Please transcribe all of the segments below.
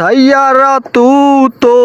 সাইয়ারা, তু তো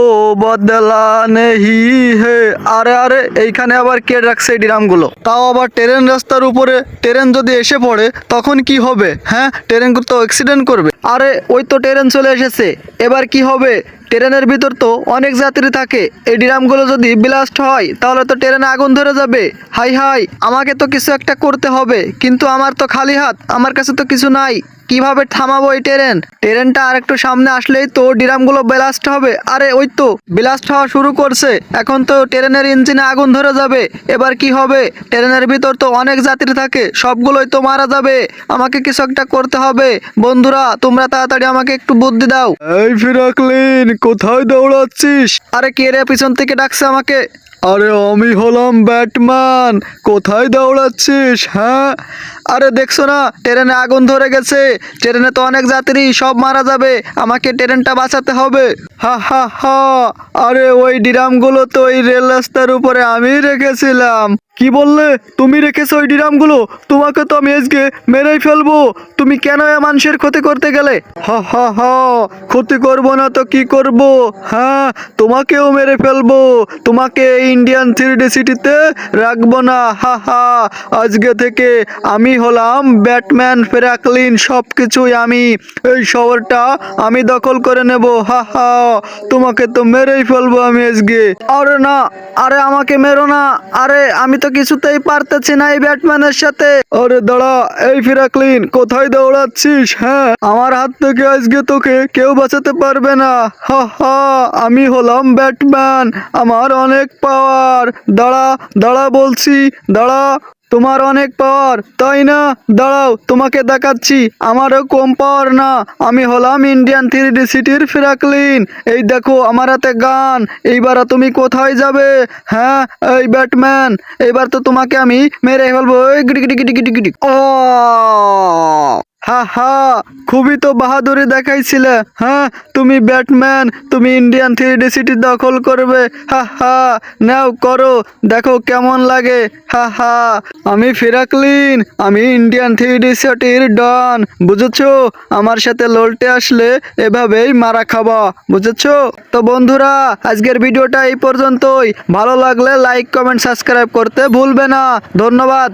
বদলা নেহি হে। আরে আরে, এইখানে আবার কে রাখছে এই ড্রামগুলো? তাও আবার ট্রেন রাস্তার উপরে, ট্রেন যদি এসে পড়ে, তখন কি হবে? হ্যাঁ ট্রেন তো অ্যাক্সিডেন্ট করবে। আরে, ওই তো ট্রেন চলে এসেছে। এবার কি হবে? ট্রেনের ভিতর তো অনেক যাত্রী থাকে। এই ড্রামগুলো যদি ব্লাস্ট হয়, তাহলে তো ট্রেনে আগুন ধরে যাবে। হাই হাই, আমাকে তো কিছু একটা করতে হবে। কিন্তু আমার তো খালি হাত, আমার কাছে তো কিছু নাই। কীভাবে থামাবো এই ট্রেন? ট্রেনটা আর একটু সামনে আসলেই তো ডিরামগুলো ব্লাস্ট হবে। আরে, ওই তো ব্লাস্ট হওয়া শুরু করছে। এখন তো ট্রেনের ইঞ্জিনে আগুন ধরে যাবে। এবার কি হবে? ট্রেনের ভিতর তো অনেক যাত্রী থাকে। সবগুলোই তো মারা যাবে। আমাকে কিছু একটা করতে হবে। বন্ধুরা, তোমরা তাড়াতাড়ি আমাকে একটু বুদ্ধি দাও। এই ফিরাকলিন কোথায় দৌড়াচ্ছিস? আরে কে রে পিছন থেকে ডাকছে আমাকে? আরে আমি হলাম ব্যাটম্যান। কোথায় দৌড়াচ্ছিস হ্যাঁ? আরে দেখছ না, ট্রেনে আগুন ধরে গেছে। ট্রেনে তো অনেক যাত্রী, সব মারা যাবে। আমাকে ট্রেনটা বাঁচাতে হবে। হা হা হা। আরে ওই ডিরামগুলো তো ওই রেল রাস্তার উপরে আমি রেখেছিলাম। কি বললে? তুমি রেখেছো ওই ডিরামগুলো? তোমাকে তো আমি আজকে মেরেই ফেলব। তুমি কেন মানুষের ক্ষতি করতে গেলে? হা ক্ষতি করব না তো কি করব? হ্যাঁ তোমাকেও মেরে ফেলব। তোমাকে ইন্ডিয়ান থ্রি সিটিতে রাখব না। হা হা, আজকে থেকে আমি হলাম ব্যাটম্যান ফেরাকলিন সব কিছুই আমি। এই শহরটা আমি দখল করে নেব। হা হা, তোমাকে তো মেরেই ফেলব আমি আজকে। আরে না, আরে আমাকে মেরো না। আরে, আমি তো কিছুতেই পারতেছি না এই ব্যাটম্যানের সাথে। ওরে দাঁড়া, এই ফিরাকলিন, কোথায় দৌড়াচ্ছিস? হ্যাঁ আমার হাত থেকে আজকে তোকে কেউ বাঁচাতে পারবে না। হা হা, আমি হলাম ব্যাটম্যান, আমার অনেক পাওয়ার দাঁড়া দাঁড়া বলছি, দাঁড়া। তোমার অনেক পাওয়ার তাই না? দাঁড়াও, তোমাকে দেখাচ্ছি। আমারও কম পাওয়ার না। আমি হলাম ইন্ডিয়ান থ্রি ডি সিটির ফিরাকলিন এই দেখো, আমার হাতে গান। এইবার তুমি কোথায় যাবে? হ্যাঁ এই ব্যাটম্যান এইবার তো তোমাকে আমি মেরে ফেলব। ও হা হা, খুবই তো বাহাদুরি দেখাইছিলে হ্যাঁ তুমি ব্যাটম্যান, তুমি ইন্ডিয়ান থ্রি ডি সিটি দখল করবে, হা হা। নাও, করো, দেখো কেমন লাগে, হা হা। আমি ফিরাকলিন, আমি ইন্ডিয়ান থ্রি ডি সিটির ডন, বুঝেছ? আমার সাথে লড়তে আসলে এভাবেই মারা খাবা, বুঝেছ? তো বন্ধুরা, আজকের ভিডিওটা এই পর্যন্তই। ভালো লাগলে লাইক কমেন্ট সাবস্ক্রাইব করতে ভুলবে না। ধন্যবাদ।